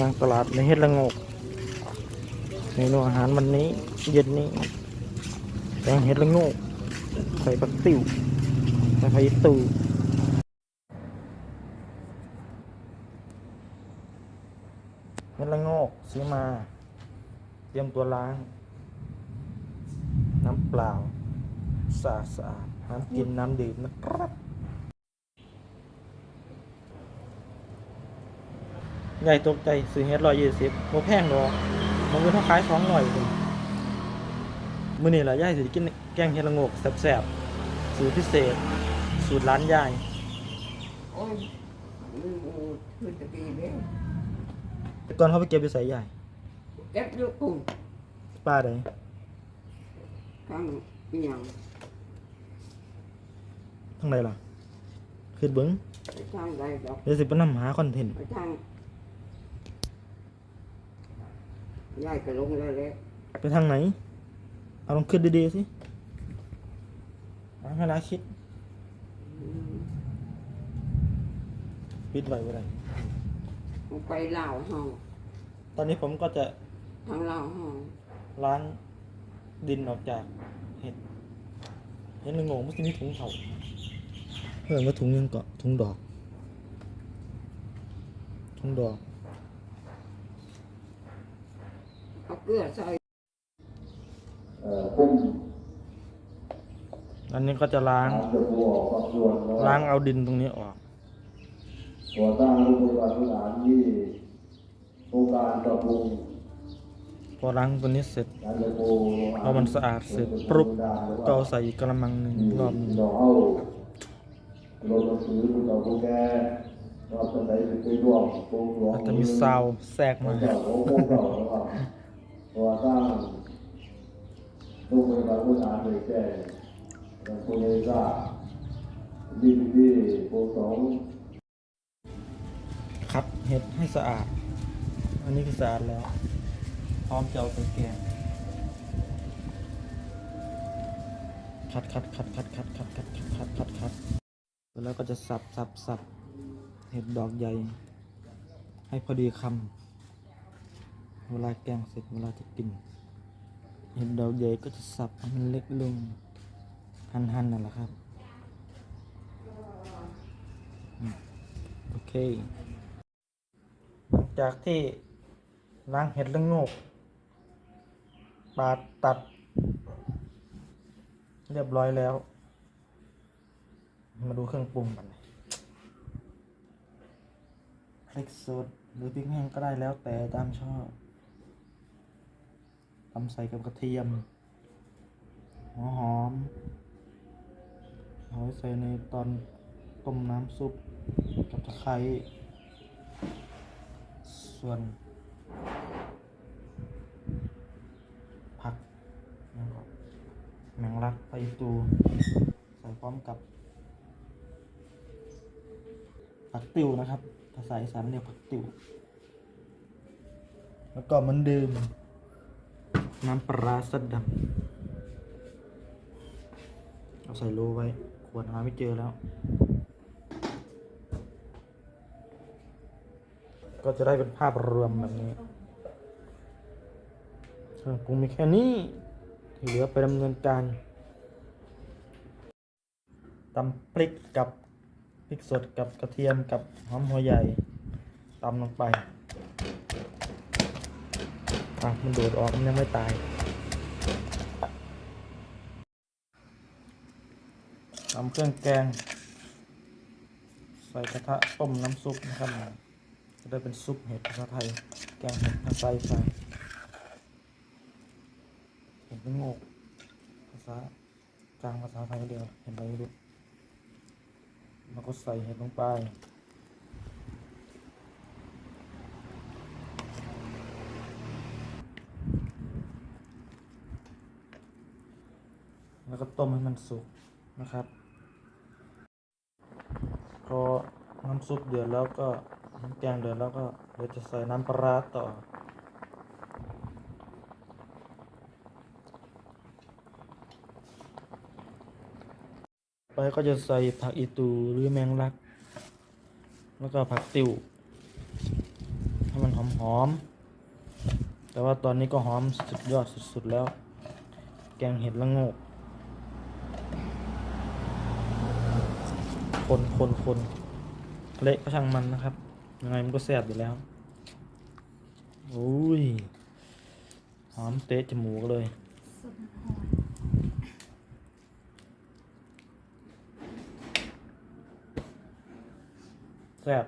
มานตลาดในเฮ็ดละงกเมนูอาหารวันนี้ เย็นนี้แกงเฮ็ดละงกใส่ปักติ๋วใส่ไข่ตูเฮ็ดละงกซื้อมา เตรียมตัวล้าง น้ำเปล่าสะอาดสะอาดน้ำกินน้ำดื่มนะครับ ใหญ่ตกใจซื้อเฮ็ดร้อยยี่สิบโมแพงดอกมันคือเท่าขายสองร้อยเลยมื้อนี้ล่ะยายสิกินแกงเฮ็ดละงกแซ่บๆสูตรพิเศษ สูตรร้านยายโอ้ยลือตะกี้เด้แต่ก่อนเขาไปเก็บไปใส่ยายเก็บลูกปุ่นป้าใดข้างอีหยังทั้งใดล่ะคือเบิ้งทางใดดอกเดี๋ยวสิไปนำหาคอนเทนต์ทาง ยายก็ลงแล้วแหละไปทางไหน เอาลองขึ้นดีๆสิเอาให้ลาคิดอืมปิดไว้ไว้ไรเอาไปลาวเฮาตอนนี้ผมก็จะทางลาวเฮาล้างดินออกจากเห็ดเห็ดละโงกมันจะมีถุงเขาเพิ่มว่าถุงยังเกาะถุงดอก ถุงดอก เอาเกลือใส่อันนี้ก็จะล้าง ล้างเอาดินตรงนี้ออกก่อสร้างโรงพยาบาลสนามที่โครงการปรับปรุงพอล้างตัวนี้เสร็จการจะโกเอามันสะอาดเสร็จปุ๊บก็เอาใส่อีกกระมังหนึ่งรอบหนึงเราเอาลงหนังสือผู้เฒ่าผู้แก่เราสมัยเป็นไปร่วมโครงหลวงแล้วจะมีซาวแทรกมา เจ้าของโครงเก่าแล้วก็ก่อสร้างโรงพยาบาลสนามเลยแก่ยังคงเลยทราบดีดีโปสองคัดเห็ดให้สะอาด อันนี้คือสะอาดแล้ว พร้อมจะเอาไปแกงคัดคัดคัดคัดคัดคัดคัดคัดคัดคัดคัดแล้วก็จะสับสับสับเห็ดดอกใหญ่ ให้พอดีคำ เวลาแกงเสร็จเวลาจะกิน เห็ดดอกใหญ่ก็จะสับให้มันเล็กลง หั่นๆนนั่นแหละครับ โอเคหลังจากที่ล้างเห็ดละโงกปาดตัด เรียบร้อยแล้ว มาดูเครื่องปรุงกันพริกสดหรือพริกแห้งก็ได้แล้วแต่ตามชอบ ตำใส่กับกระเทียมหัวหอมเอาไว้ใส่ในตอนต้มน้ำซุปกับตะไคร้ส่วน ผักนะครับแมงลักไปตูใส่พร้อมกับผักติวนะครับภาษาอีสานเรียกผักติว แล้วก็เหมันเดิม น้ำปลาสดดำเอาใส่โลไว้ ขวดหาไม่เจอแล้ว ก็จะได้เป็นภาพรวมแบบนี้เครื่องปรุงมีแค่นี้ที่เหลือไปดำเนินการตำพริกกับพริกสดกับกระเทียมกับหอมหัวใหญ่ตำลงไป อะมันโดดออกมันยังไม่ตายตำเครื่องแกง ใส่กระทะต้มน้ำซุปนะครับ จะได้เป็นซุปเห็ดภาษาไทย แกงเห็ดภาษาอีสานเห็ดเป็นโงกภาษากลางภาษาไทยเดียว เห็นไรไม่รู้แล้วก็ใส่เห็ดลงไป แล้วก็ต้มให้มันสุกนะครับ พอน้ำซุปเดือดแล้วก็น้ำแกงเดือดแล้วก็เดี๋ยวจะใส่น้ำปลาร้าต่อ ไปก็จะใส่ผักอีตูหรือแมงลัก แล้วก็ผักติวให้มันหอมหอมๆแต่ว่าตอนนี้ก็หอมสุดยอดสุดๆแล้ว แกงเห็ดละโงก คนคนคนเละก็ช่างมันนะครับ ยังไงมันก็แสบอยู่แล้วโอ้ยหอมเตะจมูกเลยแสบ